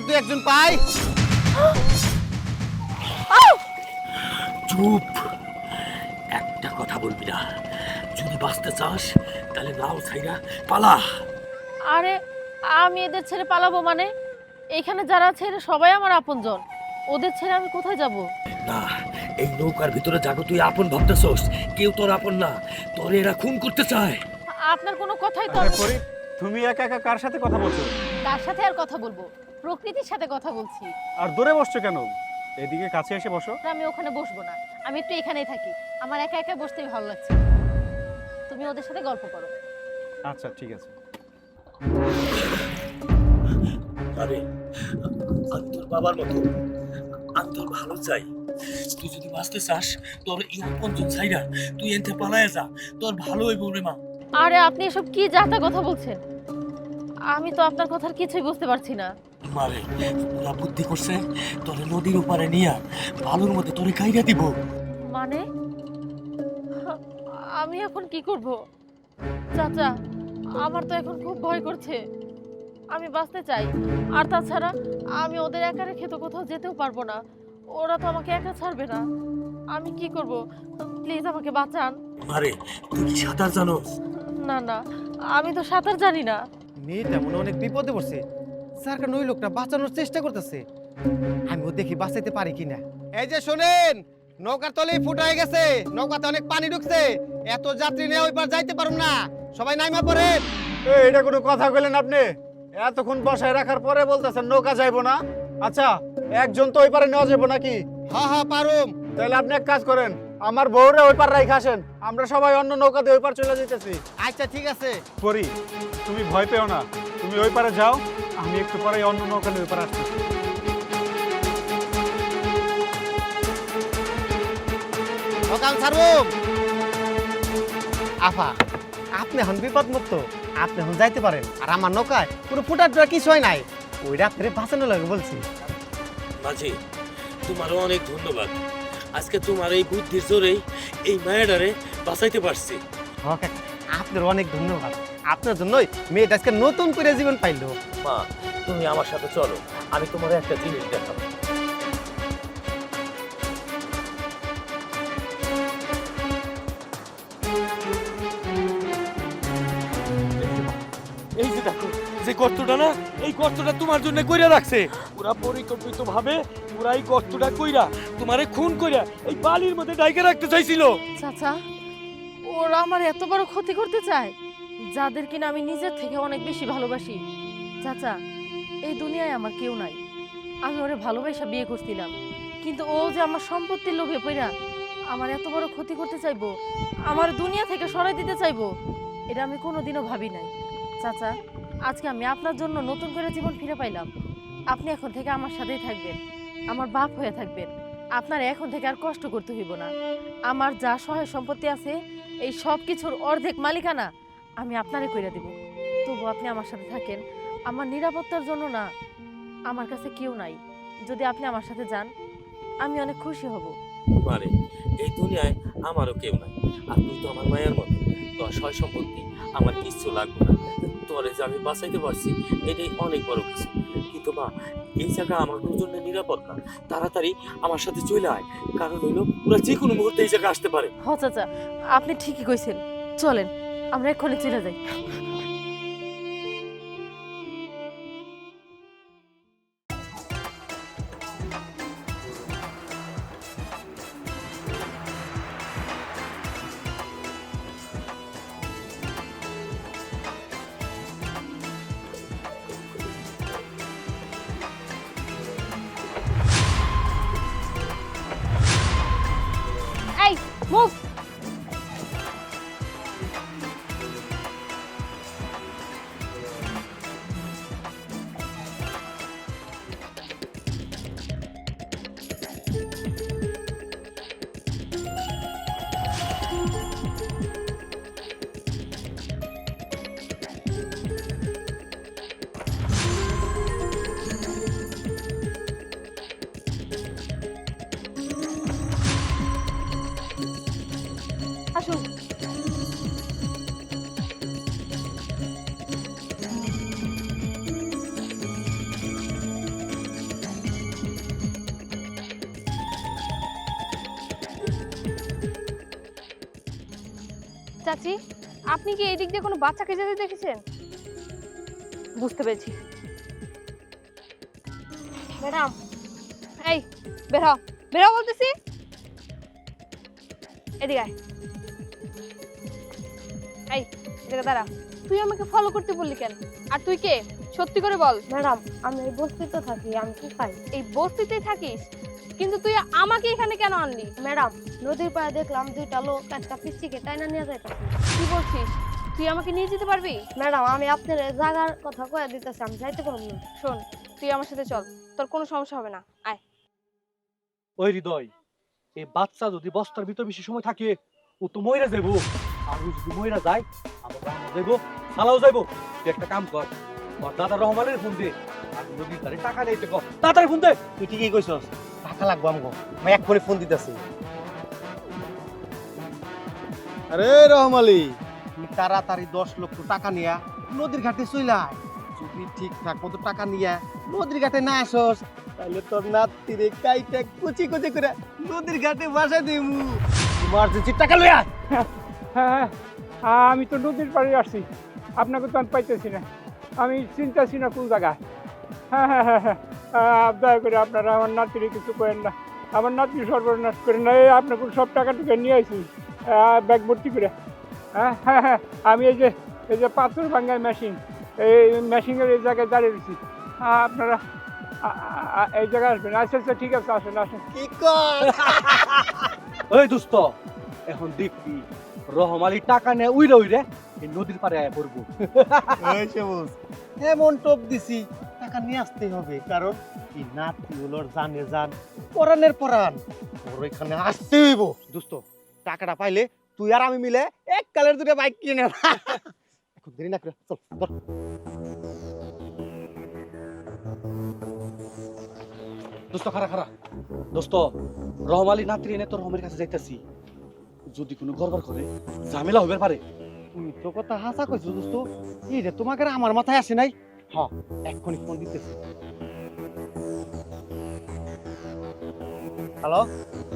আর দু একজন পাই। চুপ। একটা কথা বলবি না। যদি বাঁচতে চাস তাহলে নাও ছাইরা পালা। আরে আমি এদের ছেড়ে পালাবো মানে? এখানে যারা আছে এরা সবাই আমার আপনজন। ওদের ছেড়ে আমি কোথায় যাব? না এই নৌকার ভিতরে যাগো তুই আপন ভাবতেছস। কেউ তোর আপন না। তোর এরা খুন করতে চায়। আপনার কোনো কথাই তো আরে পরি তুমি একা একা কার সাথে কথা বলছো? কার সাথে আর কথা বলব? প্রকৃতির সাথে কথা বলছি। আর দূরে বসছো কেন? এদিকে কাছে এসে বসো। আমি ওখানে বসবো না। আমি একটু এখানেই থাকি। আমার একা একা বসতেই ভালো লাগছে। তুমি ওদের সাথে গল্প করো। আচ্ছা ঠিক আছে। আরে আমি তোর বাবার মতো। আমি তোর ভালো চাই। তুই যদি বাঁচতে চাস তোর এই আপনজন ছাইরা তুই এনতে পালায় যা। তোর ভালো হইব রে মা। আরে আপনি এসব কি যাতা কথা বলছেন? আমি তো আপনার কথার কিছুই বুঝতে পারছি না। মারে ওরা বুদ্ধি করছে? তোরে নদীর ওপারে নিয়া বালুর মধ্যে তোরে কাইরা দিব। মানে? আমি এখন কি করব? চাচা আমার তো এখন খুব ভয় করছে। আমি বাঁচতে চাই। আর তাছাড়া আমি ওদের একা রেখে তো কোথাও যেতেও পারব না। ওরা তো আমাকে একা ছাড়বে না। আমি কি করব? প্লিজ আমাকে বাঁচান। মারে তুই কি সাঁতার জানো না না আমি তো সাঁতার জানি না। মেয়েটা মনে অনেক বিপদে পড়ছে। যার কারণে ওই লোকটা বাঁচানোর চেষ্টা করতেছে। আমিও দেখি বাঁচাইতে পারি কিনা? এই যে শোনেন নৌকার তলে ফুটাই গেছে নৌকাতে অনেক পানি ঢুকছে। এত যাত্রী নিয়ে ওই পার যাইতে পারুম না। সবাই নাইমা পড়েন। এটা কোনো কথা কইলেন আপনি? এতক্ষণ বসায় রাখার পরে বলতেছেন নৌকা যাইবো না। আচ্ছা একজন তো ওই পারে নেওয়া যাব নাকি? হা হা পারুম। তাহলে আপনি এক কাজ করেন আমার বউরে ওই পার রাইখা আসেন। আমরা সবাই অন্য নৌকা দিয়ে ওই পার চলে যেতেছি আচ্ছা ঠিক আছে। পরি তুমি ভয় পেও না। তুমি ওই পারে যাও। আমি একটু পরে অন্য নৌকা নিয়ে পারে সকাল ছাড়ুম আফা আপনি এখন বিপদ মুক্ত আপনি এখন যাইতে পারেন। আর আমার নৌকায় পুরো ফুটার জোড়া কিছু হয় নাই। ওই রাত্রে বাঁচানো লাগে বলছি। মাঝি তোমারও অনেক ধন্যবাদ। আজকে তোমার এই বুদ্ধির জোরেই এই মায়াডারে বাঁচাইতে পারছি। আপনার অনেক ধন্যবাদ। আপনার জন্যই মেয়েটা আজকে নতুন করে জীবন পাইলো। মা তুমি আমার সাথে চলো। আমি তোমার একটা জিনিস দেখাবো। এই যে দেখো যে গর্তটা না এই গর্তটা তোমার জন্য কইরা রাখছে। পুরা পরিকল্পিত ভাবে পুরা এই গর্তটা কইরা তোমারে খুন কইরা এই বালির মধ্যে ডাইকে রাখতে চাইছিল। চাচা ওরা আমার এত বড় ক্ষতি করতে চায়। যাদের কিনা আমি নিজের থেকে অনেক বেশি ভালোবাসি। চাচা, এই দুনিয়ায় আমার কেউ নাই। আমি ওরে ভালোবাসা বিয়ে করছিলাম। কিন্তু ও যে আমার সম্পত্তির লোভে পড়া আমার এত বড় ক্ষতি করতে চাইব, আমার দুনিয়া থেকে সরাই দিতে চাইব, এটা আমি কোনোদিনও ভাবি নাই। চাচা, আজকে আমি আপনার জন্য নতুন করে জীবন ফিরে পাইলাম। আপনি এখন থেকে আমার সাথেই থাকবেন। আমার বাপ হয়ে থাকবেন। আপনার এখন থেকে আর কষ্ট করতে হইব না। আমার যা সহায় সম্পত্তি আছে, এই সব কিছুর অর্ধেক মালিকানা আমি আপনারে কইরা দিব। তবু আপনি আমার সাথে থাকেন। আমার নিরাপত্তার জন্য না আমার কাছে কেউ নাই। যদি আপনি আমার সাথে যান আমি অনেক খুশি হব। মানে এই দুনিয়ায় আমারও কেউ নাই। আর তুই তো আমার মায়ের মতো। তোর সয় সম্পত্তি আমার কিচ্ছু লাগবে না। তোরে যে আমি বাঁচাইতে পারছি এটাই অনেক বড় কিছু। কিন্তু মা এই জায়গা আমার জন্য নিরাপদ না। তাড়াতাড়ি আমার সাথে চলে আয়। কারণ হইল ওরা যে কোনো মুহূর্তে এই জায়গা আসতে পারে। হ চাচা। আপনি ঠিকই কইছেন। চলেন। আমরা এক্ষুনি চলে যাই। এই আপনি কি এই দিক দিয়ে কোনো বাচ্চাকে যেতে দেখেছেন? বুঝতে পেরেছি। ম্যাডাম এই বের হও বের হও বলতেছি। এদিকে। এই এদিকে দাঁড়া। তুই আমাকে ফলো করতে বললি কেন? আর তুই কে? সত্যি করে বল। ম্যাডাম আমি এই বস্তিতে থাকি আমি কি খাই এই বস্তিতেই থাকিস? কিন্তু তুই আমাকে এখানে কেন আনলি? ম্যাডাম নদীর পাড়ে দেখলাম দুইটা লোক একটা পিস্তিকে টাইনা নিয়ে যাইতেছে। কি বলছিস? তুই আমাকে নিয়ে যেতে পারবি? ম্যাডাম আমি আপনার জায়গার কথা কয়ে দিতেছি আমি যাইতে পারব না। শোন তুই আমার সাথে চল তোর কোনো সমস্যা হবে না আয়। ওই হৃদয় এই বাচ্চা যদি বস্তার ভিতর বেশি সময় থাকে ও তো মইরা যাইব। আর ও যদি মইরা যায় আমার বাবা যাইব সালাও যাইব। তুই একটা কাম কর দাদা রহমানের ফোন দে আর নদীর ধারে টাকা নেইতে কর। তাড়াতাড়ি ফোন দে। তুই ঠিকই কইছস। টাকা লাগবো আমগো আমি এক্ষুনি ফোন দিতেছি। আরে রহম আলী। তুই তাড়াতাড়ি দশ লক্ষ টাকা নিয়া নদীর ঘাটে চইলাই যদি ঠিকঠাক মতো টাকা নিয়া নদীর ঘাটে না আসস তাহলে তোর নাতিরে কাইটা কুচি কুচি করে নদীর ঘাটে বাসা দিমু। ইমার্জেন্সি টাকা লইয়া হ্যাঁ হ্যাঁ আমি তো নদীর পাড়ে আসছি। আপনাকে তো আমি পাইতেছি না। আমি চিন্তাছি না কোন জায়গায়। হ্যাঁ হ্যাঁ হ্যাঁ হ্যাঁ। দয়া করে আপনারা আমার নাতিরে কিছু করেন না। আমার নাতি সর্বনাশ করেন না এই আপনাকে সব টাকা টুকা নিয়ে আসি ব্যাগ ভর্তি করে। হ্যাঁ হ্যাঁ হ্যাঁ আমি এই যে এই যে পাথর ভাঙ্গার মেশিন এই মেশিনের এই জায়গায় দাঁড়িয়ে রয়েছি। আপনারা এই জায়গায় আসবেন। আচ্ছা আচ্ছা ঠিক আছে আসেন আসেন। ওই দোস্ত এখন দেখবি রহম আলী টাকা নেয় উইরে উইরে এই নদীর পাড়ে আয়া পড়ব। সবুজ এমন টপ দিছি টাকা নিয়ে আসতে হবে, কারণ নাতি ওলর জানে জান পরানের পরান ওর এখানে আসতে হইব। দোস্ত, টাকাটা পাইলে তুই আর আমি মিলে এক কালের দুটো বাইক কিনে। এখন দেরি না করে, চল, ধর। দোস্ত খারা খারা দোস্ত, রহম নাত্রি এনে তোর রহমের কাছে যাইতাছি। যদি কোনো গড়বড় করে, ঝামেলা হইবার পারে। তুই তো কথা হাসা কইছো দোস্ত এই রে তোমাকে আমার মাথায় আসে নাই। হ এক্ষুনি ফোন দিতেছি। হ্যালো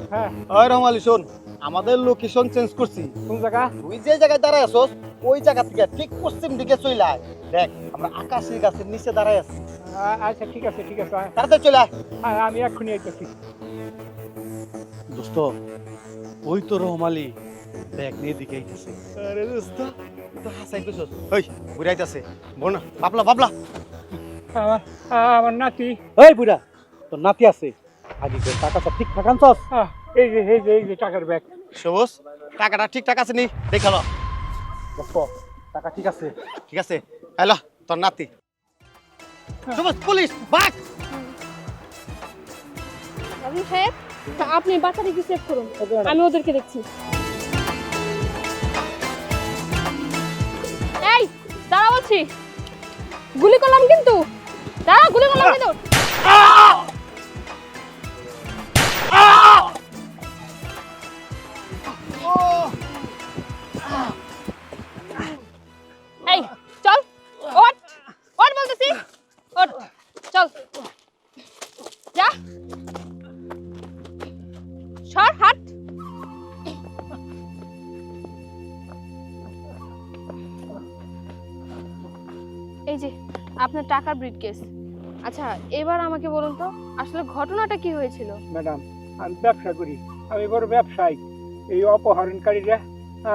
হ্যাঁ ওই রহমালি শোন আমাদের লোকেশন চেঞ্জ করছি। কোন জায়গা? তুই যে জায়গায় দাঁড়ায় আছোস ওই জায়গা থেকে ঠিক পশ্চিম দিকে চলে আয়। দেখ আমরা আকাশের গাছের নিচে দাঁড়ায় আছি। আচ্ছা ঠিক আছে ঠিক আছে তাড়াতাড়ি চলে আয়। আ- আমি এক্ষুনি আইতেছি। দোস্ত ওই তো রহম আলী ব্যাগ নিয়ে দিকে আইতেছে। আরে দোস্ত তুই তো হাসাই কইছস ওই বুড়াইতাছে বোন বাবলা বাবলা আমার আমার নাতি। এই বুড়া তোর নাতি আছে। আগে তোর টাকা সব ঠিক থাকান এই যে এই যে এই যে টাকার ব্যাগ। সবুজ টাকাটা ঠিকঠাক আছে নি? দেখাল টাকা ঠিক আছে? ঠিক আছে। হ্যালো তোর নাতি। সবুজ পুলিশ বাঘ! আপনি বাচ্চাটিকে সেভ করুন। আমি ওদেরকে দেখছি। বলছি গুলি করলাম কিন্তু। দাঁড়া গুলি করলাম কিন্তু। এই যে আপনার টাকার ব্রিফকেস আচ্ছা এবার আমাকে বলুন তো আসলে ঘটনাটা কি হয়েছিল? ম্যাডাম আমি ব্যবসা করি। আমি বড় ব্যবসায়ী। এই অপহরণকারীরা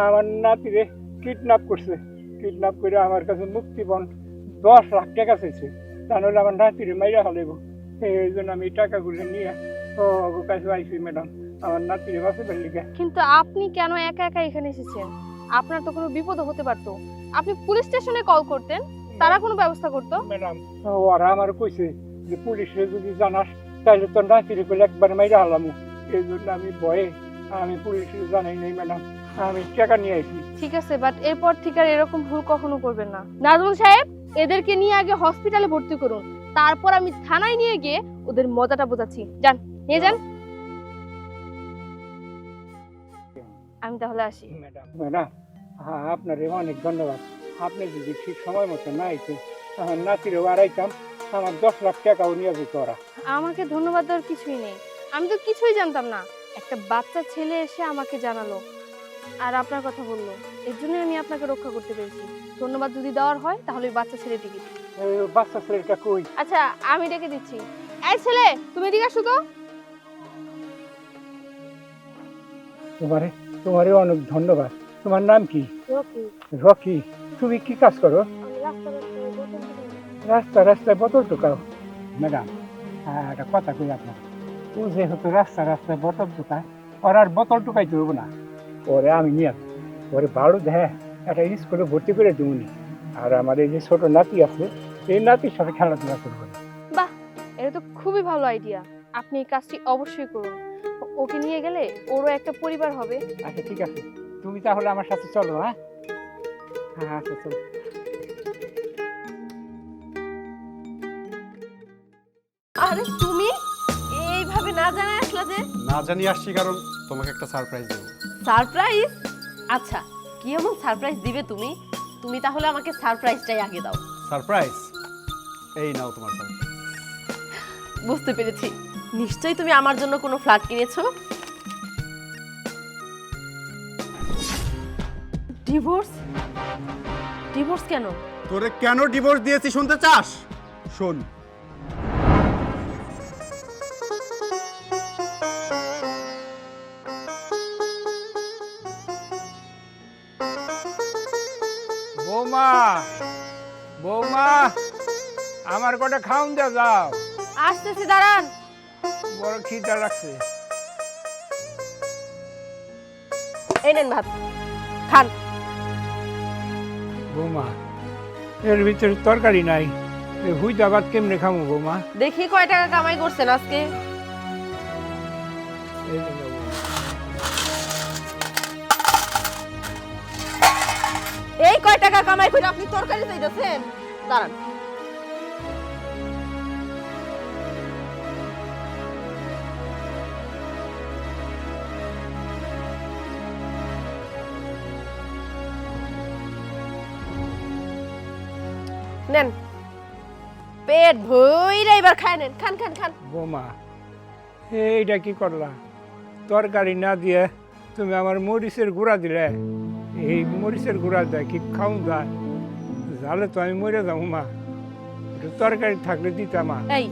আমার নাতিরে কিডন্যাপ করছে। কিডন্যাপ করে আমার কাছে মুক্তিপণ দশ লাখ টাকা চাইছে। তা নাহলে আমার নাতিরে মাইরা হালাইব এই জন্য আমি টাকাগুলো নিয়ে ও কাছে আইছি ম্যাডাম। আমার নাতিরে বাঁচাবার লিগে কিন্তু আপনি কেন একা একা এখানে এসেছেন? আপনার তো কোনো বিপদ হতে পারতো। আপনি পুলিশ স্টেশনে কল করতেন। তারা কোনো ব্যবস্থা করতো? ম্যাডাম ওরা আমার কইছে যে পুলিশে যদি জানাস তাহলে তোর নাতিরে করলে একবার মাইরা হালামু। এই জন্য আমি ভয়ে আমি পুলিশে জানাই নাই ম্যাডাম। আমি টাকা নিয়ে আইছি। ঠিক আছে বাট এরপর থেকে আর এরকম ভুল কখনো করবেন না। নাজমুল সাহেব এদেরকে নিয়ে আগে হসপিটালে ভর্তি করুন। তারপর আমি থানায় নিয়ে গিয়ে ওদের মজাটা বোঝাচ্ছি। যান নিয়ে যান। আমি তাহলে আসি। ম্যাডাম ম্যাডাম হ্যাঁ আপনার অনেক ধন্যবাদ। আপনি যদি ঠিক সময় মতো না আইতেন আমার নাতিরেও আড়াইতাম। আমার দশ লাখ টাকাও নিয়ে যেত ওরা। আমাকে ধন্যবাদ দেওয়ার কিছুই নেই। আমি তো কিছুই জানতাম না। একটা বাচ্চা ছেলে এসে আমাকে জানালো আর আপনার কথা বলল। এর জন্যই আমি আপনাকে রক্ষা করতে পেরেছি। ধন্যবাদ যদি দেওয়ার হয় তাহলে ওই বাচ্চা ছেলেটিকে বাচ্চা ছেলেটা কই? আচ্ছা আমি ডেকে দিচ্ছি। এই ছেলে তুমি এদিকে আসো তো। তোমারে তোমারে অনেক ধন্যবাদ। তোমার নাম কি? রকি। রকি। তুমি কি কাজ করো? রাস্তা রাস্তায় বোতল ঢোকাও ম্যাডাম হ্যাঁ একটা কথা কই আপনার। ও যেহেতু রাস্তা রাস্তায় বোতল ঢোকায় ওর আর বোতল ঢুকাইতে হব না। ওরে আমি নিয়ে। ওরে ভালো দেয় একটা স্কুলে ভর্তি করে দেবনি আর আমার এই যে ছোট নাতি আছে এই নাতির সাথে খেলাধুলা করব বাহ এটা তো খুবই ভালো আইডিয়া। আপনি এই কাজটি অবশ্যই করুন। ওকে নিয়ে গেলে ওরও একটা পরিবার হবে। আচ্ছা ঠিক আছে। তুমি তাহলে আমার সাথে চলো হ্যাঁ হ্যাঁ? আচ্ছা চলো আরে তুমি? এইভাবে না জানাই আসলা যে? না জানি আসছি কারণ তোমাকে একটা সারপ্রাইজ দেবো। সারপ্রাইজ আচ্ছা কি এমন সারপ্রাইজ দিবে তুমি? তুমি তাহলে আমাকে সারপ্রাইজটাই আগে দাও। সারপ্রাইজ এই নাও তোমার সারপ্রাইজ বুঝতে পেরেছি। নিশ্চয়ই তুমি আমার জন্য কোনো ফ্ল্যাট কিনেছো? ডিভোর্স ডিভোর্স কেন? তোরে কেন ডিভোর্স দিয়েছি শুনতে চাস? শোন। বৌমা বৌমা আমার কটা খাউন দিয়ে যাও। আসতেছি দাঁড়ান। বড় খিদা লাগছে। এই নেন ভাত। খান। বৌমা। এর ভিতরে তরকারি নাই। হুই হুইদা ভাত কেমনে খামো বৌমা? দেখি কয় টাকা কামাই করছেন আজকে। এই কয় টাকা কামাই করে আপনি তরকারি চাইতেছেন? দাঁড়ান। পেট ভইরা এবার খায় নেন। খান খান খান। বৌমা এইটা কি করলা? তরকারি না দিয়ে তুমি আমার মরিচের গুঁড়া দিলে। এই মরিচের গুঁড়া দেয় কি খাও যায়? জালে তো আমি মরে যাব মা। একটু তরকারি থাকলে দিতাম মা। এই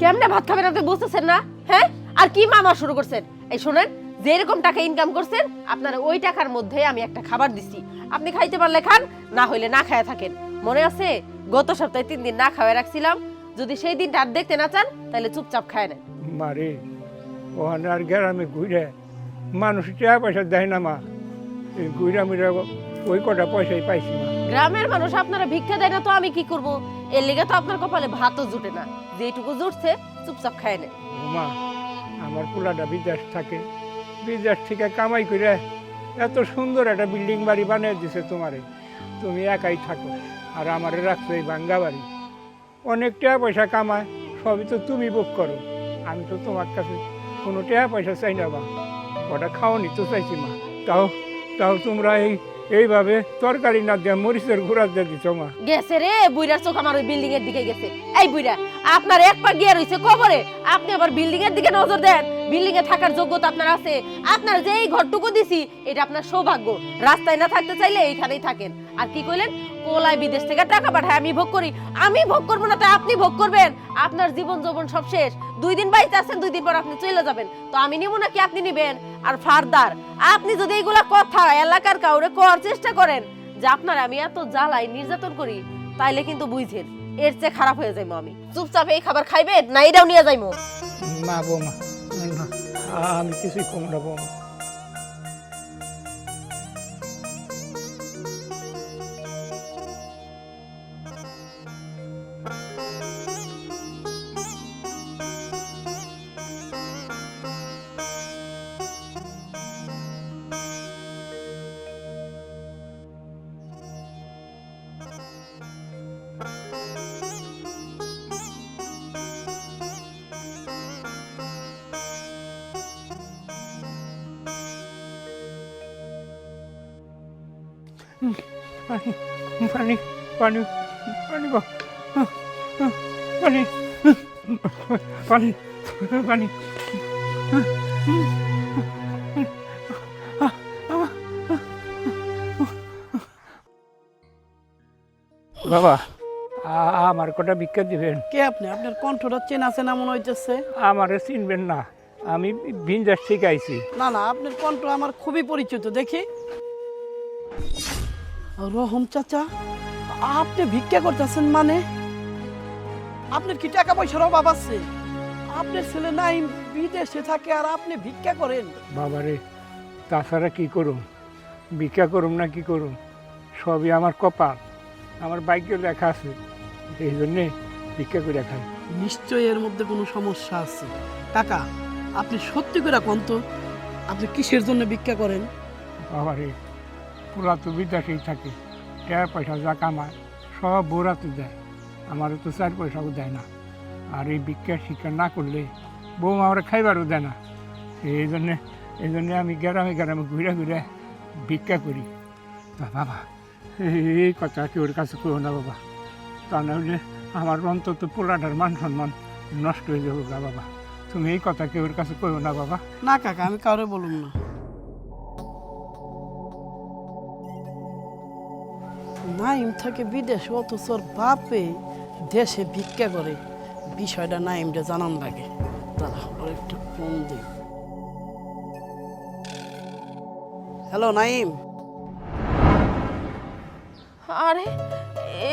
কেমনে ভাত খাবেন আপনি বুঝতেছেন না? হ্যাঁ? আর কি মামা শুরু করছেন? এই শুনেন যেরকম টাকা ইনকাম করছেন আপনার ওই টাকার মধ্যে আমি একটা খাবার দিছি। আপনি খাইতে পারলে খান না হইলে না খায়া থাকেন। মনে আছে? গত সপ্তাহে তিন দিন না খাওয়া রাখছিলাম। যদি সেই দিনটা আর দেখতে না চান তাহলে চুপচাপ খায় নেন। মারে ওখানে আর গ্রামে ঘুরে মানুষ টাকা পয়সা দেয় না মা। এই ঘুরা মুড়া ওই কটা পয়সাই পাইছি মা। গ্রামের মানুষ আপনারা ভিক্ষা দেয় না তো আমি কি করব? এর লেগে তো আপনার কপালে ভাতও জুটে না। যেটুকু জুটছে চুপচাপ খায় নেন। মা আমার পোলাটা বিদেশ থাকে। বিদেশ থেকে কামাই করে এত সুন্দর একটা বিল্ডিং বাড়ি বানিয়ে দিছে তোমারে। তুমি একাই থাকো, আর আমারে রাখছো এই ভাঙ্গা বাড়ি। অনেক টাকা পয়সা কামায়, সবই তো তুমি বুক করো। আমি তো তোমার কাছে কোনো টাকা পয়সা চাই না বা ওটা খাওয়ানি তো চাইছি, মা। তাও তাও তোমরা এই, এইভাবে তরকারি না দিয়ে মরিচের গুঁড়া দিয়ে দিচ্ছ মা। গেছে রে বুইরার চোখ আমার ওই বিল্ডিং এর দিকে গেছে। এই বুইরা আপনার এক পা গিয়ে রইছে কবরে। আপনি আবার বিল্ডিং এর দিকে নজর দেন। বিল্ডিং এ থাকার যোগ্যতা আপনার আছে। আপনার যে এই ঘরটুকু দিছি, এটা আপনার সৌভাগ্য। রাস্তায় না থাকতে চাইলে এইখানেই থাকেন। আর কি কইলেন? পোলায় বিদেশ থেকে টাকা পাঠায়, আমি ভোগ করি। আমি ভোগ করব না তাই আপনি ভোগ করবেন? আপনার জীবন যৌবন সব শেষ। দুই দিন বাইতে আছেন, দুই দিন পর আপনি চলে যাবেন। তো আমি নিব নাকি আপনি নিবেন? আর ফারদার, আপনি যদি এইগুলা কথা এলাকার কাউরে করার চেষ্টা করেন যে আপনার আমি এত জ্বালাই, নির্যাতন করি, তাইলে কিন্তু বুঝছেন এর চেয়ে খারাপ হয়ে যাইমো আমি। চুপচাপ এই খাবার খাইবেন না এটাও নিয়ে যাইমো? মা, বৌমা আমি কিছুই কম না, বৌমা। পানি পানি। বাবা। আমার কটা ভিক্ষা দিবেন? কে আপনি? আপনার কণ্ঠটা চেনা চেনা মনে হইতেছে। আমারে চিনবেন না। আমি ভিনজার শিখাইছি। আইছি না না আপনার কণ্ঠ আমার খুবই পরিচিত দেখি। রহম চাচা আপনি ভিক্ষা করতেছেন মানে? আপনার কি টাকা পয়সার অভাব আছে? আপনার ছেলে নাই বিদেশে থাকে আর আপনি ভিক্ষা করেন। বাবারে তাছাড়া কি করুম? ভিক্ষা করুম না কি করুম? সবই আমার কপাল আমার বাইকে লেখা আছে এই জন্যে ভিক্ষা করে খাই। নিশ্চয়ই এর মধ্যে কোনো সমস্যা আছে। কাকা আপনি সত্যি করে কোন তো? আপনি কিসের জন্য ভিক্ষা করেন? বাবারে পুরা তো বিদেশেই থাকে টাকা পয়সা যা কামায় সব বোরাতে দেয় আমারও তো চার পয়সাও দেয় না। আর এই ভিক্ষা শিক্ষা না করলে বউ আমার খাইবারও দেয় না। এই জন্যে এই জন্যে আমি গ্রামে গ্রামে ঘুরে ঘুরে ভিক্ষা করি। বাবা, এই কথা কেউর কাছে কেউ না বাবা? তা নাহলে আমার অন্তত পোলাটার মান সম্মান নষ্ট হয়ে যাব গা বাবা। তুমি এই কথা কেউর কাছে কেউ না বাবা? না কাকা, আমি কাউরে বলুন না। নাইম থাকে বিদেশে, অথচ বাপে দেশে ভিক্ষা করে। বিষয়টা নাইমটা জানান লাগে। দাদা ওর একটু ফোন দিই। হ্যালো নাইম। আরে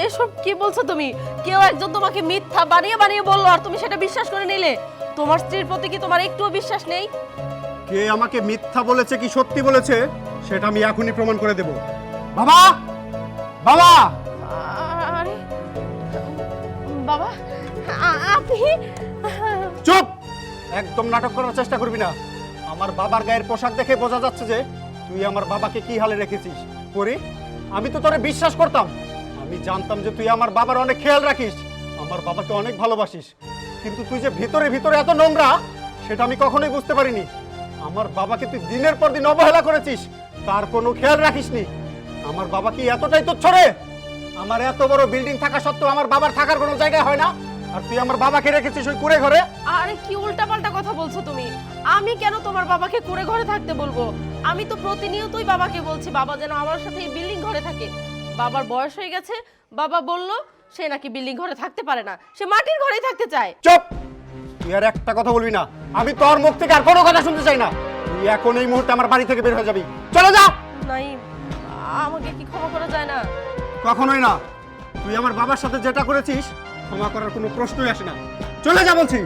এসব কি বলছো তুমি? কেউ একজন তোমাকে মিথ্যা বানিয়ে বানিয়ে বলল আর তুমি সেটা বিশ্বাস করে নিলে? তোমার স্ত্রীর প্রতি কি তোমার একটুও বিশ্বাস নেই? কে আমাকে মিথ্যা বলেছে কি সত্যি বলেছে সেটা আমি এখনই প্রমাণ করে দেব। বাবা! বাবা! আরে বাবা! চুপ! একদম নাটক করার চেষ্টা করবি না। আমার বাবার গায়ের পোশাক দেখে বোঝা যাচ্ছে যে তুই আমার বাবাকে কি হালে রেখেছিস। করি, আমি তো তোরে বিশ্বাস করতাম। আমি জানতাম যে তুই আমার বাবার অনেক খেয়াল রাখিস। আমার বাবাকে অনেক ভালোবাসিস। কিন্তু তুই যে ভিতরে ভিতরে এত নোংরা, সেটা আমি কখনোই বুঝতে পারিনি। আমার বাবাকে তুই দিনের পর দিন অবহেলা করেছিস। তার কোনো খেয়াল রাখিসনি। আমার বাবা কি এতটাই তো ছড়ে আমার এত বড় বিল্ডিং থাকা সত্ত্বেও আমার বাবার থাকার কোনো জায়গা হয় না? আর তুই আমার বাবাকে রেখেছিস ওই কুড়ে ঘরে? আরে কি উল্টাপাল্টা কথা বলছো তুমি? আমি কেন তোমার বাবাকে করে ঘরে থাকতে বলব? আমি তো প্রতিনিয়তই বাবাকে বলছি বাবা যেন আমার সাথে এই বিল্ডিং ঘরে থাকে। বাবার বয়স হয়ে গেছে বাবা বলল সে নাকি বিল্ডিং ঘরে থাকতে পারে না সে মাটির ঘরেই থাকতে চায়। চুপ! তুই আর একটা কথা বলবি না। আমি তোর মুখ থেকে আর কোনো কথা শুনতে চাই না। তুই এখন এই মুহূর্তে আমার বাড়ি থেকে বের হয়ে যাবি। চলে যা! নাই আমাকে কি ক্ষমা করা যায় না? কখনোই না। তুই আমার বাবার সাথে যেটা করেছিস ক্ষমা করার কোনো প্রশ্নই আসে না। চলে যা বলছি।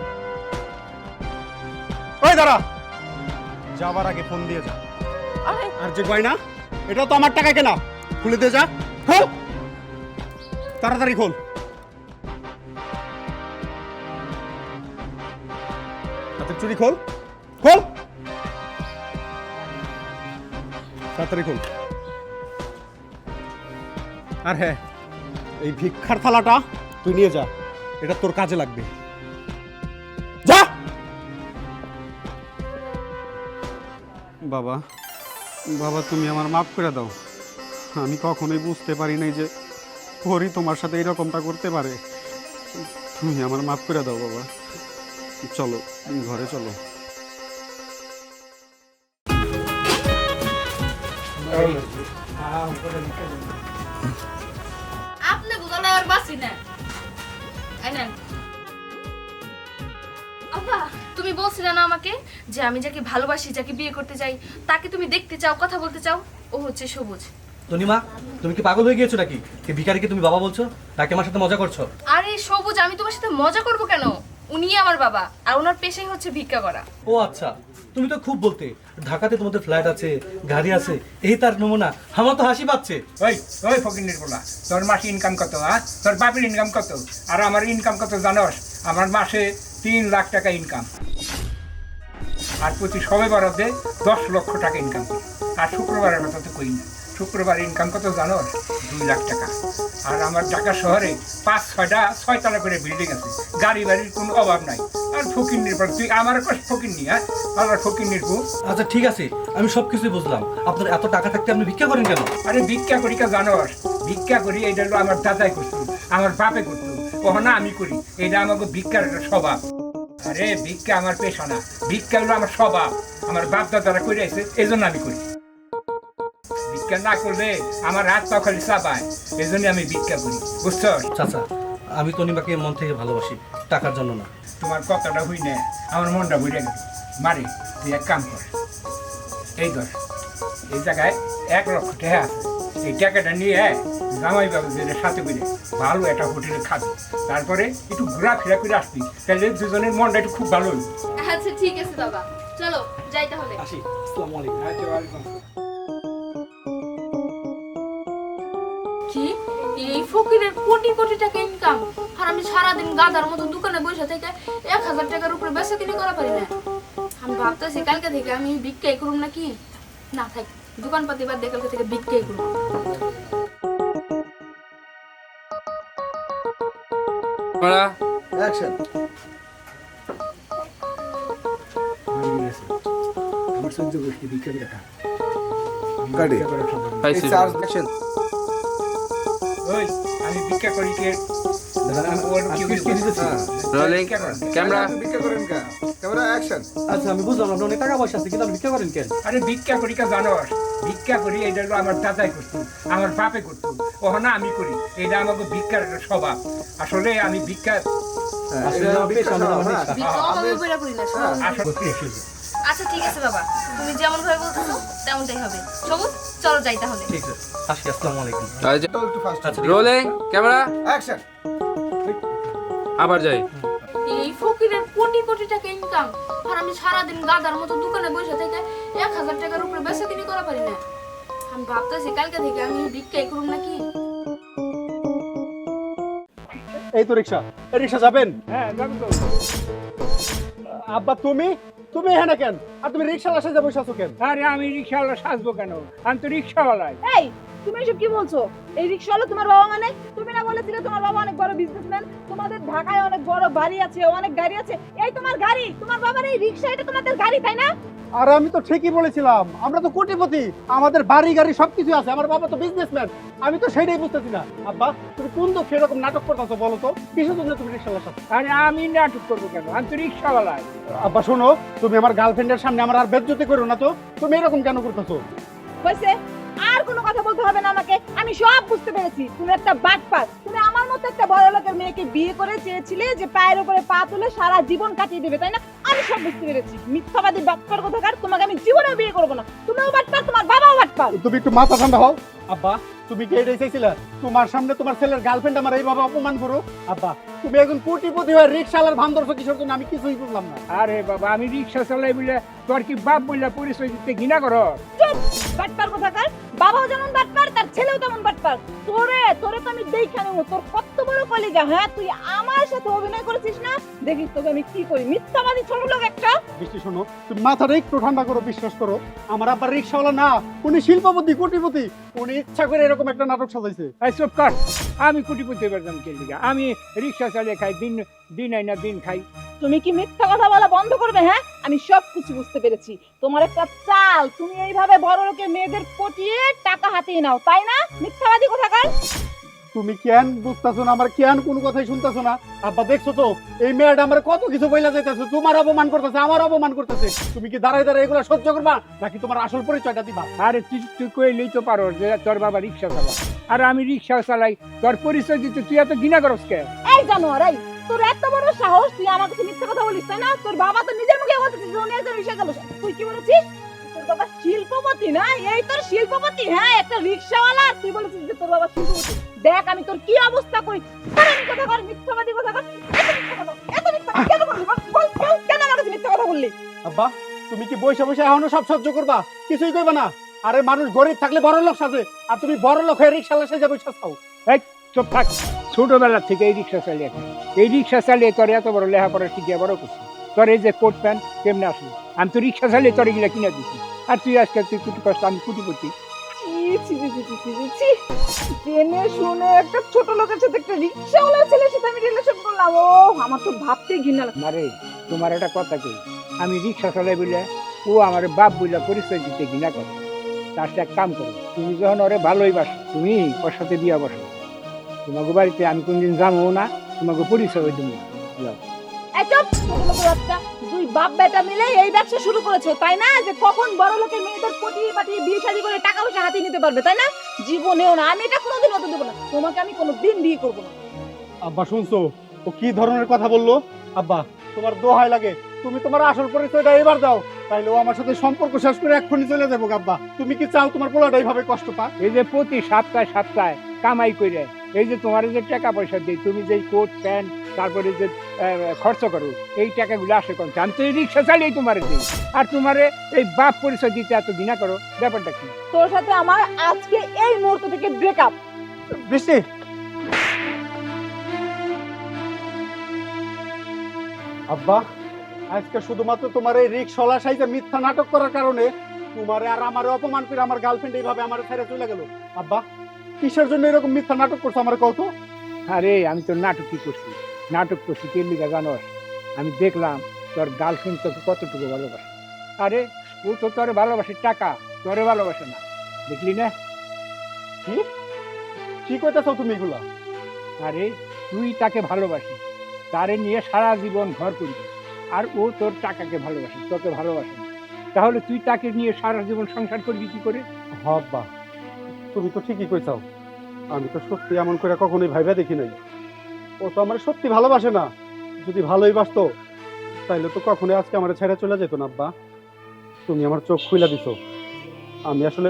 ওই দাঁড়া। যাবার আগে ফোন দিয়ে যা। আর। যে গয়না এটা তো আমার টাকা কেনা। খুলে দিয়ে যা। খোল। তাড়াতাড়ি খোল। হাতের চুরি খোল। খোল। তাড়াতাড়ি খোল। আর হ্যাঁ এই ভিক্ষার থালাটা তুই নিয়ে যা। এটা তোর কাজে লাগবে। যা! বাবা বাবা তুমি আমার মাফ করে দাও। আমি কখনোই বুঝতে পারি নাই যে পরি তোমার সাথে এরকমটা করতে পারে। তুমি আমার মাফ করে দাও বাবা। চলো ঘরে চলো। আপনি বুঝালে আর বাসি না। আপা তুমি বলছিলে না আমাকে যে আমি যাকে ভালোবাসি যাকে বিয়ে করতে চাই তাকে তুমি দেখতে চাও কথা বলতে চাও? ও হচ্ছে সবুজ। তনিমা তুমি কি পাগল হয়ে গিয়েছো নাকি? কে ভিখারিকে তুমি বাবা বলছো? তাকে আমার সাথে মজা করছ? আরে সবুজ আমি তোমার সাথে মজা করব কেন? উনি আমার বাবা আর ওনার পেশাই হচ্ছে ভিক্ষা করা। ও আচ্ছা। তুমি তো খুব বলতে, ঢাকাতে তোমাদের ফ্ল্যাট আছে, গাড়ি আছে, এই তার নমুনা, আমার তো হাসি পাচ্ছে। ওই ওই ফকিনের বলা তোর মাসে ইনকাম কত হ্যাঁ? তোর বাপের ইনকাম কত? আর আমার ইনকাম কত জানোস? আমার মাসে তিন লাখ টাকা ইনকাম আর প্রতি সবে বরাদ্দে দশ লক্ষ টাকা ইনকাম আর শুক্রবারের কথা তো কই না। শুক্রবার ইনকাম কত জানোস দুই লাখ টাকা। আর আমার ঢাকা শহরে পাঁচ ছয়টা ছয়তলা করে বিল্ডিং আছে। গাড়ি বাড়ির কোনো অভাব নাই। আর ফকির নির্ভর তুই আমার ফকির নি হ্যাঁ? আমার ফকির নির্ভর আচ্ছা ঠিক আছে। আমি সবকিছুই বুঝলাম। আপনার এত টাকা থাকতে আপনি ভিক্ষা করেন কেন? আরে ভিক্ষা করি কা জানো ভিক্ষা করি এটা হলো আমার দাদাই করতো। আমার বাপে করতো। কখনো আমি করি। এটা আমাকে ভিক্ষার একটা স্বভাব। আরে ভিক্ষা আমার পেশা না। ভিক্ষা হলো আমার স্বভাব। আমার বাপ দাদারা করে আছে এই জন্য আমি করি। ভিক্ষা না করলে আমার হাত পা খালি চাপায় এই জন্য আমি ভিক্ষা করি বুঝছ? চাচা আমি তনিমাকে মন থেকে ভালোবাসি টাকার জন্য না। তোমার কথাটা হই না আমার মনটা ভরে গেল মারি তুই এক কাম কর। এই ধর এই জায়গায় এক লক্ষ টাকা আছে। এই টাকাটা নিয়ে জামাই বাবুদের সাথে করে ভালো একটা হোটেলে খাবি। তারপরে একটু ঘোরাফেরা করে আসবি। তাহলে দুজনের মনটা একটু খুব ভালো হইবে। আচ্ছা ঠিক আছে বাবা। চলো যাই তাহলে। আসি আসসালামু আলাইকুম। কি? এই ফকিরের কোটি কোটি টাকা ইনকাম আর আমি সারাদিন গাদার মতো দোকানে বসে থেকে এক হাজার টাকার উপরে বেচা কিনে করা পারি না। আমি ভাবতেছি কালকে থেকে আমি ভিক্ষাই করুম নাকি? না থাক দোকানপাতি বাদ দিয়ে কালকে থেকে ভিক্ষাই করুম। আমার সহ্য গোষ্ঠী ভিক্ষা করে। খা। গাড়ি। ভিক্ষা করা সম্ভব না। এই চার্জ অ্যাকশন। আমি ভিক্ষা করি কে? ওর কি হইছে? রোলিং ক্যামেরা ভিক্ষা করেন। কা? ক্যামেরা অ্যাকশন আচ্ছা আমি বুঝলাম আপনার অনেক টাকা পয়সা আছে কিন্তু আপনি ভিক্ষা করেন কেন আরে ভিক্ষা করি কা জানোস ভিক্ষা করি এটা আমার দাদাই করতো আমার বাপে করতো। ওখানে আমি করি। এটা আমাকে ভিক্ষার একটা স্বভাব। আসলে আমি ভিক্ষা আসলে আচ্ছা ঠিক আছে বাবা। তুমি যেমন ভাবে বলতেছো তেমনটাই হবে। সবুজ চলো যাই তাহলে। ঠিক আছে। আসি আসসালামু আলাইকুম। একটু ফাস্ট আচ্ছা রোলিং ক্যামেরা? অ্যাকশন আবার যাই। এই ফকিরের কোটি কোটি টাকা ইনকাম আর আমি সারাদিন গাদার মতো দোকানে বসে থেকে এক হাজার টাকার উপরে বেচা কিনে করা পারি না। আমি ভাবতেছি কালকে থেকে আমি ভিক্ষাই করুম নাকি? এই তো রিক্সা। রিক্সা যাবেন? হ্যাঁ যাব তো। আব্বা তুমি? তুমি এখানে কেন? আর তুমি রিক্সা সাজা যাব বসে আছো কেন? আরে আমি রিক্সাওয়ালা সাজবো কেন? আমি তো রিক্সাওয়ালাই। এই তুমি এসব কি বলছো? এই রিক্সাওয়ালা তোমার বাবা মানে তুমি না বলে দিলে তোমার বাবা অনেক বড় বিজনেসম্যান তোমাদের ঢাকায় অনেক বড় বাড়ি আছে অনেক গাড়ি আছে। এই তোমার গাড়ি তোমার বাবার এই রিক্সা এটা তোমাদের গাড়ি তাই না? আর আমি তো ঠিকই বলেছিলাম আমরা তো কোটিপতি আমাদের বাড়ি গাড়ি সবকিছু আছে আমার বাবা তো বিজনেসম্যান আমি তো সেটাই বুঝতেছি না। আব্বা তুমি কোন দুঃখে এরকম নাটক করতেছো বলো তো? কিসের জন্য তুমি রিক্সা সাথে আরে আমি নাটক করব কেন? আমি তো রিক্সাওয়ালাই আব্বা শোনো তুমি আমার গার্লফ্রেন্ডের সামনে আমার আর বেজ্জতি করো না তো। তুমি এরকম কেন করতেছো? হয়েছে আর কোনো কথা বলতে হবে না আমাকে আমি সব বুঝতে পেরেছি। তুমি একটা বাটপার তুমি আমার মতো একটা বড় লোকের মেয়েকে বিয়ে করে চেয়েছিলে যে পায়ের উপরে পা তুলে সারা জীবন কাটিয়ে দেবে তাই না? আমি সব বুঝতে পেরেছি। মিথ্যাবাদী বাটপার কোথাকার? তোমাকে আমি জীবনে বিয়ে করব না। তুমিও বাটপার তোমার বাবাও বাটপার। তুমি একটু মাথা ঠান্ডা হও। আব্বা তুমি কি এটাই চাইছিলে? তোমার সামনে তোমার ছেলের গার্লফ্রেন্ড আমার এইভাবে অপমান করো আব্বা তুমি একজন কোটিপতি হয়ে রিক্সাওয়ালার ভান ধরছো কিসের জন্য? আমি কিছুই বুঝলাম না। আরে বাবা আমি রিক্সা চালাই বলে তোর কি বাপ বললে পরিচয় দিতে ঘৃণা করো? চুপ! বাটপার কোথাকার? বাবাও যেমন বাটপার তার ছেলেও তেমন বাটপার। তোরে তোরে তো আমি দেখে নেব। তোর কত বড় কলিজা হ্যাঁ? তুই আমার সাথে অভিনয় করেছিস না? দেখিস তোকে আমি কি করি? মিথ্যাবাদী ছোট লোক একটা। বৃষ্টি শোনো তুমি মাথাটা একটু ঠান্ডা করো বিশ্বাস করো। আমার আব্বার রিক্সাওয়ালা না উনি শিল্পপতি কোটিপতি। উনি ইচ্ছা করে এরকম একটা নাটক সাজাইছে। এই চুপ কর। আমি কুটিপুতি বেরদাম কে লিগা আমি রিক্সা চালিয়ে খাই দিন দিন আই না দিন খাই। তুমি কি মিথ্যা কথা বলা বন্ধ করবে হ্যাঁ? আমি সব কিছু বুঝতে পেরেছি। তোমার একটা চাল তুমি এইভাবে বড় লোকের মেয়েদের পটিয়ে টাকা হাতিয়ে নাও তাই না? মিথ্যাবাদী কোথাকার? তুমি কেন বুঝতেছো না? আমার কেন কোনো কথাই শুনতেছো না? আব্বা দেখছ তো? এই মেয়েটা আমার কত কিছু বইলা যাইতেছে তোমার অপমান করতেছে আমার অপমান করতেছে। তুমি কি দাঁড়ায় দাঁড়ায় এগুলো সহ্য করবা নাকি তোমার আসল পরিচয়টা দিবা? আরে তুই তুই কইলেই তো পারো যে তোর বাবা রিক্সা চালা আর আমি রিক্সা চালাই তোর পরিচয় দিতে তুই এত ঘৃণা করস কে এই জানোয়ার এই তোর এত বড় সাহস তুই আমার কাছে মিথ্যা কথা বলিস তাই না? তোর বাবা তো নিজের মুখে বলতেছিস যে উনি একজন রিক্সা চালক। তুই কি বলেছিস? বাবা শিল্পপতি না? এই তোর শিল্পপতি? হ্যাঁ একটা রিক্সাওয়ালা। আর তুই বলেছিস যে তোর বাবা শিল্পপতি। দেখ আমি তোর কি অবস্থা করি। কথা কর মিথ্যাবাদী কথা কর এত মিথ্যা কেন বল, বল, কেন আমার মিথ্যা কথা বললি? আব্বা তুমি কি বসে বসে এখনও সব সহ্য করবা? কিছুই করবে না। আরে মানুষ গরিব থাকলে বড় লোক সাজে। আর তুমি বড় লোক হয়ে রিক্সাওয়ালা সেজে বসে খাও চুপ থাক। ছোটবেলা থেকে এই রিক্সা চালিয়ে এই রিক্সা চালিয়ে তোর এত বড় লেখাপড়া শিখিয়ে বড় করছি তোর এই যে কোট প্যান্ট কেমনে আসলি? আমি তো রিক্সা চালিয়ে তোর এগুলা কিনে দিচ্ছি আর তুই আজকে তুই কুটি কষ্ট আমি কুটি করছি। জেনে শুনে একটা ছোট লোকের সাথে একটা রিক্সাওয়ালা ছেলের সাথে আমি রিলেশন করলাম। ও আমার তো ভাবতেই ঘৃণা তোমার একটা কথা আমি রিক্সা চালাই বলে ও আমার বাপ বলে পরিচয় দিতে ঘৃণা করে। তার সাথে এক কাম করো তুমি যখন ওরে ভালোই বাসো তুমি ওর সাথে বিয়া বসো। তোমাকে বাড়িতে আমি কোনদিন যাব না তোমাকে পরিচয় দেবো না। চুপ! বাপ বেটা মিলে এই ব্যবসা শুরু করেছ তাই না? যে কখন বড় লোকের মেয়েদের পটিয়ে পাঠিয়ে বিয়ে শাদী করে টাকা পয়সা হাতে নিতে পারবে তাই না? জীবনেও না আমি এটা কোনোদিন হতে দেবো না। তোমাকে আমি কোনোদিন বিয়ে করব না। আব্বা শুনছো? ও কি ধরনের কথা বলল? আব্বা তোমার দোহাই লাগে। তুমি তোমার আসল পরিচয়টা এবার দাও। তাইলে ও আমার সাথে সম্পর্ক শেষ করে এক্ষুনি চলে যাব আব্বা। তুমি কি চাও তোমার পোলাটা এইভাবে কষ্ট পা এই যে প্রতি সপ্তাহে সপ্তাহে কামাই করে এই যে তোমার যে টাকা পয়সা দিই তুমি যে কোট প্যান্ট তারপরে যে খরচ করো এই টাকাগুলো আসে কোন? আমি তো এই রিক্সা চালিয়ে তোমার দিই। আর তোমারে এই বাপ পরিচয় দিতে এত ঘৃণা করো ব্যাপারটা কি? তোর সাথে আমার আজকে এই মুহূর্ত থেকে ব্রেকআপ বৃষ্টি। আব্বা আজকে শুধুমাত্র তোমার এই রিক্সলা সাইজে মিথ্যা নাটক করার কারণে তোমারে আর আমার অপমান করে আমার গার্লফ্রেন্ড এইভাবে আমার ছেড়ে চলে গেল। আব্বা কিসের জন্য এরকম মিথ্যা নাটক করছ আমার কত আরে আমি তো নাটক কি করছি। নাটক করছি কে লিগা জানোস আমি দেখলাম তোর গার্লফ্রেন্ড তোকে কতটুকু ভালোবাসে। আরে ও তো তোর ভালোবাসে টাকা তোরে ভালোবাসে না। দেখলি না? কি? কি কইতেছো তুমি এগুলা? আরে তুই তাকে ভালোবাসি তারে নিয়ে সারা জীবন ঘর করবি আর ও তোর টাকাকে ভালোবাসে তোকে ভালোবাসে। তাহলে তুই তাকে নিয়ে সারা জীবন সংসার করবি কি করে? হব্বা তুমি তো ঠিকই কইছাও আমি তো সত্যি এমন করে কখনোই ভাইবা দেখি নাই। ও তো আমার সত্যি ভালোবাসে না। যদি ভালোই বাসতো, তাইলে তো কখনোই আজকে আমার ছেড়ে চলে যেত না, আব্বা। তুমি আমার চোখ খুলে দিছো। আমি আসলে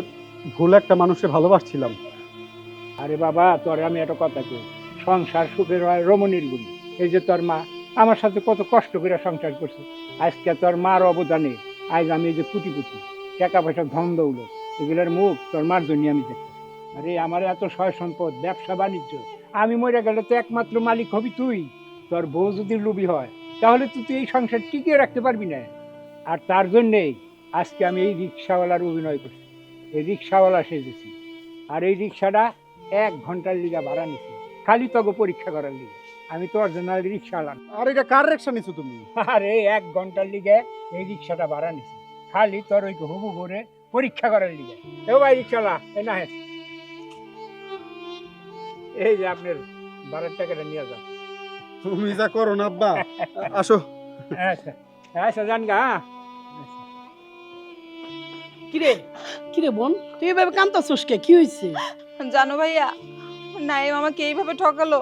ভুল একটা মানুষকে ভালোবাসছিলাম। আরে বাবা, তোর আমি একটা কথা কই। সংসার সুখের হয় রমণীর গুণ। এই যে তোর মা, আমার সাথে কত কষ্ট করে সংসার করছে। আজকে তোর মার অবদানে, আজ আমি এই যে কুটি কুটি টাকা পয়সা ধন দৌলত, এগুলোর মুখ তোর মার জন্য আমি দেখতে আরে আমার এত সয় সম্পদ, ব্যবসা, বাণিজ্য আমি মরে গেলে তো একমাত্র মালিক হবি তুই। তোর বউ যদি লুবি হয় তাহলে তুই তুই এই সংসার টিকিয়ে রাখতে পারবি না। আর তার জন্যেই আজকে আমি এই রিক্সাওয়ালার অভিনয় করছি। এই রিক্সাওয়ালা সেজেছি। আর এই রিক্সাটা এক ঘণ্টার লিগা ভাড়া নিছি খালি তোকে পরীক্ষা করার লিগে। আমি তো অরিজিনাল রিক্সা আলাম আর এটা কার রিক্সা নিছো তুমি? আরে এক ঘণ্টার লিগে এই রিক্সাটা ভাড়া নিছি খালি তোর ওই হবু করে পরীক্ষা করার লিগে। এ ভাই রিক্সাওয়ালা এই না হ্যাঁ এই যে আপনার ভাড়ার টাকাটা নিয়ে যান। তুমি যা করো না আব্বা। আসো। আচ্ছা আচ্ছা যান গা হ্যাঁ? কিরে? কিরে বোন তুই এভাবে কান্তাছিস কে? কি হয়েছে? জানো ভাইয়া নাইম আমাকে এইভাবে ঠকালো।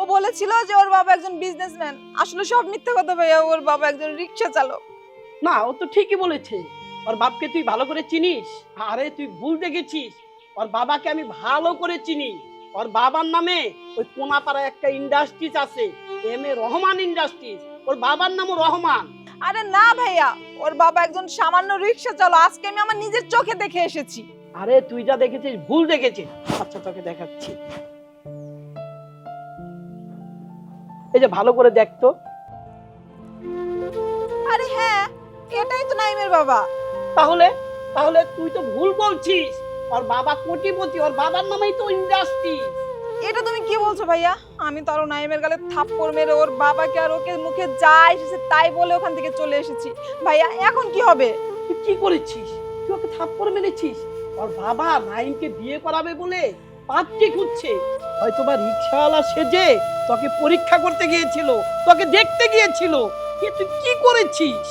ও বলেছিল যে ওর বাবা একজন বিজনেসম্যান আসলে সব মিথ্যা কথা ভাইয়া ওর বাবা একজন রিক্সা চালক। না ও তো ঠিকই বলেছে। ওর বাপকে তুই ভালো করে চিনিস? আরে তুই ভুল দেখেছিস। ওর বাবাকে আমি ভালো করে চিনি। ওর বাবার নামে ওই কোনাপাড়ায় একটা ইন্ডাস্ট্রিজ আছে এম এ রহমান ইন্ডাস্ট্রিজ ওর বাবার নামও রহমান। আরে না ভাইয়া ওর বাবা একজন সামান্য রিক্সা চালক। আজকে আমি আমার নিজের চোখে দেখে এসেছি। আরে তুই যা দেখেছিস ভুল দেখেছিস। আচ্ছা তোকে দেখাচ্ছি। এই যে ভালো করে দেখতো আরে হ্যাঁ এটাই তো নাইমের বাবা। তাহলে তাহলে তুই তো ভুল বলছিস। ওর বাবা কোটিপতি ওর বাবার নামেই তো ইন্ডাস্ট্রি এটা তুমি কি বলছো ভাইয়া? আমি তো আরও নাইমের গালে থাপ্পড় মেরে ওর বাবাকে আর ওকে মুখে যা এসেছে তাই বলে ওখান থেকে চলে এসেছি। ভাইয়া এখন কি হবে? তুই কি করেছিস? তুই ওকে থাপ্পড় মেরেছিস? ওর বাবা নাইমকে বিয়ে করাবে বলে পাত্রী খুঁজছে। হয়তো বা রিক্সাওয়ালা সেজে তোকে পরীক্ষা করতে গিয়েছিল তোকে দেখতে গিয়েছিল। তুই কি করেছিস?